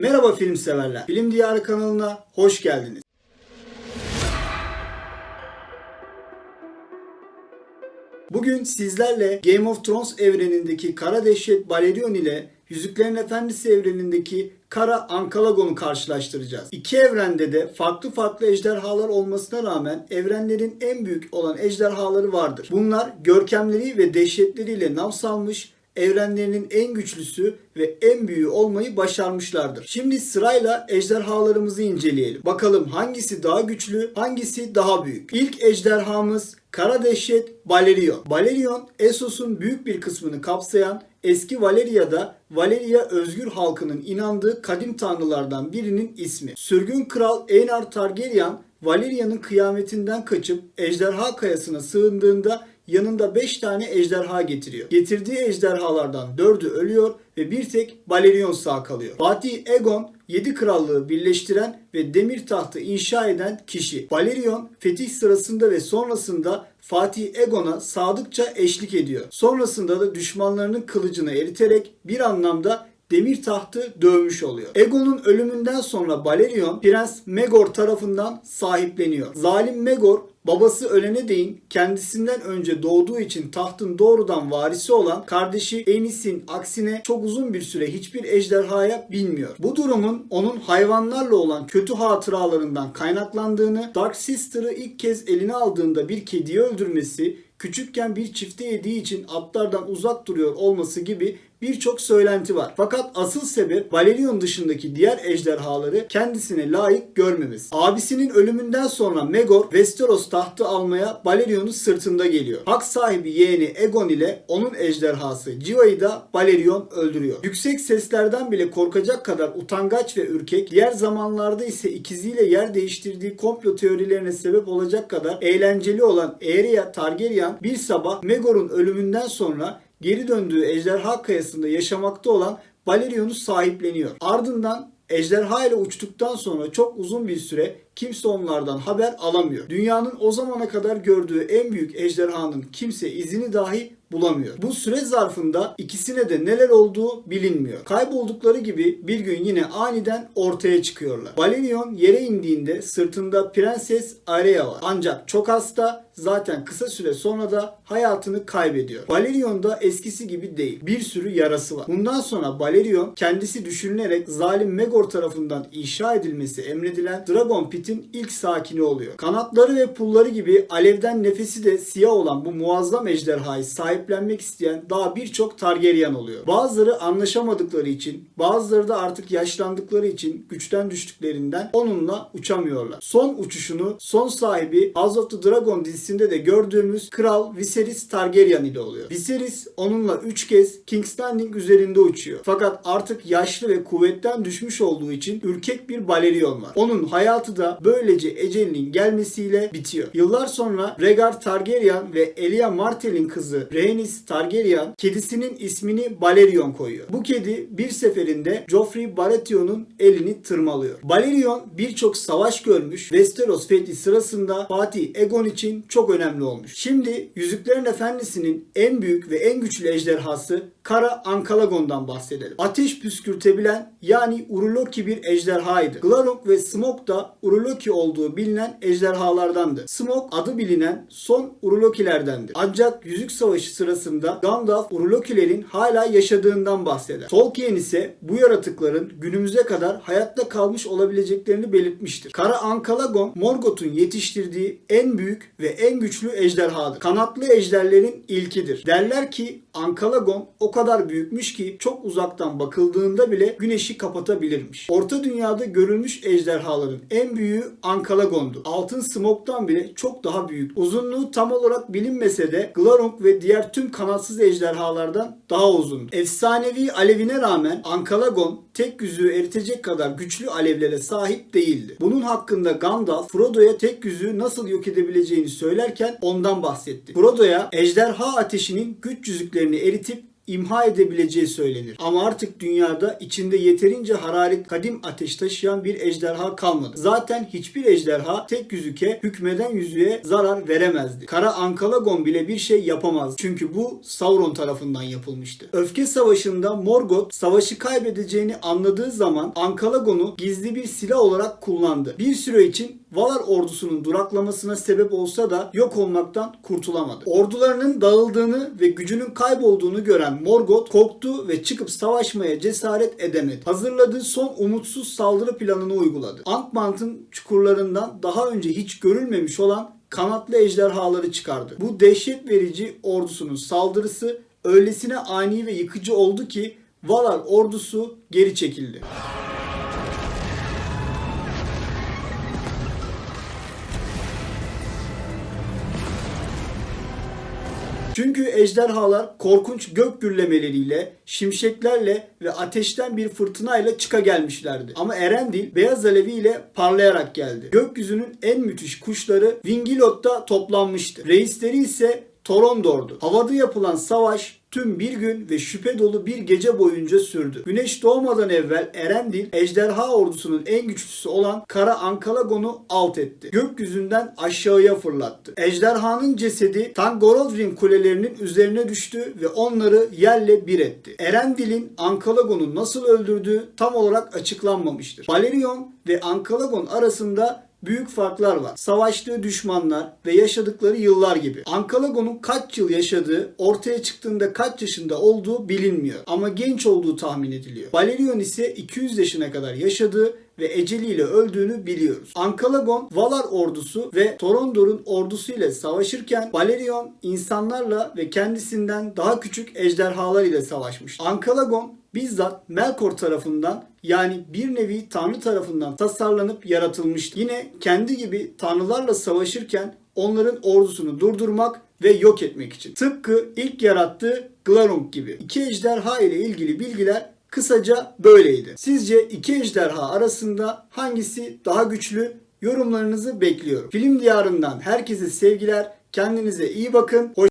Merhaba film severler. Film Diyarı kanalına hoş geldiniz. Bugün sizlerle Game of Thrones evrenindeki Kara Dehşet Balerion ile Yüzüklerin Efendisi evrenindeki Kara Ankalagon'u karşılaştıracağız. İki evrende de farklı farklı ejderhalar olmasına rağmen evrenlerin en büyük olan ejderhaları vardır. Bunlar görkemleri ve dehşetleriyle nam salmış, evrenlerinin en güçlüsü ve en büyüğü olmayı başarmışlardır. Şimdi sırayla ejderhalarımızı inceleyelim. Bakalım hangisi daha güçlü, hangisi daha büyük. İlk ejderhamız Kara Dehşet Balerion. Balerion, Essos'un büyük bir kısmını kapsayan eski Valeria'da Valeria özgür halkının inandığı kadim tanrılardan birinin ismi. Sürgün kral Einar Targaryen Valeria'nın kıyametinden kaçıp ejderha kayasına sığındığında yanında 5 tane ejderha getiriyor. Getirdiği ejderhalardan 4'ü ölüyor ve bir tek Balerion sağ kalıyor. Fatih Egon 7 krallığı birleştiren ve demir tahtı inşa eden kişi. Balerion fetih sırasında ve sonrasında Fatih Egon'a sadıkça eşlik ediyor. Sonrasında da düşmanlarının kılıcını eriterek bir anlamda demir tahtı dövmüş oluyor. Egon'un ölümünden sonra Balerion Prens Megor tarafından sahipleniyor. Zalim Megor babası ölene değin kendisinden önce doğduğu için tahtın doğrudan varisi olan kardeşi Enis'in aksine çok uzun bir süre hiçbir ejderhaya binmiyor. Bu durumun onun hayvanlarla olan kötü hatıralarından kaynaklandığını, Dark Sister'ı ilk kez eline aldığında bir kediyi öldürmesi, küçükken bir çifte yediği için atlardan uzak duruyor olması gibi birçok söylenti var. Fakat asıl sebep Valerion dışındaki diğer ejderhaları kendisine layık görmemesi. Abisinin ölümünden sonra Megor Westeros tahtı almaya Valerion'un sırtında geliyor. Hak sahibi yeğeni Egon ile onun ejderhası Civa'yı da Valerion öldürüyor. Yüksek seslerden bile korkacak kadar utangaç ve ürkek, diğer zamanlarda ise ikiziyle yer değiştirdiği komplo teorilerine sebep olacak kadar eğlenceli olan Aeria Targaryen bir sabah Megor'un ölümünden sonra geri döndüğü ejderha kayasında yaşamakta olan Balerion'u sahipleniyor. Ardından ejderha ile uçtuktan sonra çok uzun bir süre kimse onlardan haber alamıyor. Dünyanın o zamana kadar gördüğü en büyük ejderhanın kimse izini dahi bulamıyor. Bu süre zarfında ikisine de neler olduğu bilinmiyor. Kayboldukları gibi bir gün yine aniden ortaya çıkıyorlar. Valerion yere indiğinde sırtında Prenses Aeria var. Ancak çok hasta zaten kısa süre sonra da hayatını kaybediyor. Valerion da eskisi gibi değil. Bir sürü yarası var. Bundan sonra Valerion kendisi düşünülerek zalim Megor tarafından inşa edilmesi emredilen Dragon Pit'in ilk sakini oluyor. Kanatları ve pulları gibi alevden nefesi de siyah olan bu muazzam ejderhayı sahiplenmek isteyen daha birçok Targaryen oluyor. Bazıları anlaşamadıkları için, bazıları da artık yaşlandıkları için güçten düştüklerinden onunla uçamıyorlar. Son uçuşunu son sahibi House of the Dragon dizisinde de gördüğümüz Kral Viserys Targaryen ile oluyor. Viserys onunla 3 kez King's Landing üzerinde uçuyor. Fakat artık yaşlı ve kuvvetten düşmüş olduğu için ürkek bir Balerion var. Onun hayatı da böylece ecelinin gelmesiyle bitiyor. Yıllar sonra Rhaegar Targaryen ve Elia Martell'in kızı Rhaenys Targaryen kedisinin ismini Balerion koyuyor. Bu kedi bir seferinde Joffrey Baratheon'un elini tırmalıyor. Balerion birçok savaş görmüş, Westeros fethi sırasında Fatih Egon için çok önemli olmuş. Şimdi Yüzüklerin Efendisi'nin en büyük ve en güçlü ejderhası Kara Ankalagon'dan bahsedelim. Ateş püskürtebilen yani Uruloki bir ejderhaydı. Glarok ve Smoke da Uruloki olduğu bilinen ejderhalardandı. Smoke adı bilinen son Urulokilerdendi. Ancak Yüzük Savaşı sırasında Gandalf Urulokilerin hala yaşadığından bahseder. Tolkien ise bu yaratıkların günümüze kadar hayatta kalmış olabileceklerini belirtmiştir. Kara Ankalagon Morgoth'un yetiştirdiği en büyük ve en güçlü ejderhadır. Kanatlı ejderlerin ilkidir. Derler ki Ankalagon o kadar büyükmüş ki çok uzaktan bakıldığında bile güneşi kapatabilirmiş. Orta dünyada görülmüş ejderhaların en büyüğü Ankalagon'du. Altın Smoke'dan bile çok daha büyük. Uzunluğu tam olarak bilinmese de Glarong ve diğer tüm kanatsız ejderhalardan daha uzundu. Efsanevi alevine rağmen Ankalagon tek yüzüğü eritecek kadar güçlü alevlere sahip değildi. Bunun hakkında Gandalf Frodo'ya tek yüzüğü nasıl yok edebileceğini söylerken ondan bahsetti. Frodo'ya ejderha ateşinin güç yüzüklerini eritip imha edebileceği söylenir. Ama artık dünyada içinde yeterince hararet kadim ateş taşıyan bir ejderha kalmadı. Zaten hiçbir ejderha tek yüzüke hükmeden yüzüğe zarar veremezdi. Kara Ankalagon bile bir şey yapamazdı. Çünkü bu Sauron tarafından yapılmıştı. Öfke Savaşı'nda Morgoth savaşı kaybedeceğini anladığı zaman Ankalagon'u gizli bir silah olarak kullandı. Bir süre için Valar ordusunun duraklamasına sebep olsa da yok olmaktan kurtulamadı. Ordularının dağıldığını ve gücünün kaybolduğunu gören Morgoth korktu ve çıkıp savaşmaya cesaret edemedi. Hazırladığı son umutsuz saldırı planını uyguladı. Antmant'ın çukurlarından daha önce hiç görülmemiş olan kanatlı ejderhaları çıkardı. Bu dehşet verici ordusunun saldırısı öylesine ani ve yıkıcı oldu ki Valar ordusu geri çekildi. Çünkü ejderhalar korkunç gök gürlemeleriyle, şimşeklerle ve ateşten bir fırtınayla çıka gelmişlerdi. Ama Erendil beyaz alevi ile parlayarak geldi. Gökyüzünün en müthiş kuşları Vingilot'ta toplanmıştı. Reisleri ise Torondor'du. Havada yapılan savaş tüm bir gün ve şüphe dolu bir gece boyunca sürdü. Güneş doğmadan evvel Erendil ejderha ordusunun en güçlüsü olan Kara Ankalagon'u alt etti. Gökyüzünden aşağıya fırlattı. Ejderhanın cesedi Tangorodrim kulelerinin üzerine düştü ve onları yerle bir etti. Erendil'in Ankalagon'u nasıl öldürdüğü tam olarak açıklanmamıştır. Balerion ve Ankalagon arasında büyük farklar var. Savaştığı düşmanlar ve yaşadıkları yıllar gibi. Ankalagon'un kaç yıl yaşadığı, ortaya çıktığında kaç yaşında olduğu bilinmiyor. Ama genç olduğu tahmin ediliyor. Balerion ise 200 yaşına kadar yaşadığı ve eceliyle öldüğünü biliyoruz. Ankalagon, Valar ordusu ve Torondor'un ordusu ile savaşırken Balerion insanlarla ve kendisinden daha küçük ejderhalar ile savaşmış. Ankalagon bizzat Melkor tarafından yani bir nevi tanrı tarafından tasarlanıp yaratılmıştı. Yine kendi gibi tanrılarla savaşırken onların ordusunu durdurmak ve yok etmek için. Tıpkı ilk yarattığı Glarung gibi. İki ejderha ile ilgili bilgiler kısaca böyleydi. Sizce iki ejderha arasında hangisi daha güçlü? Yorumlarınızı bekliyorum. Film diyarından herkese sevgiler. Kendinize iyi bakın. Hoş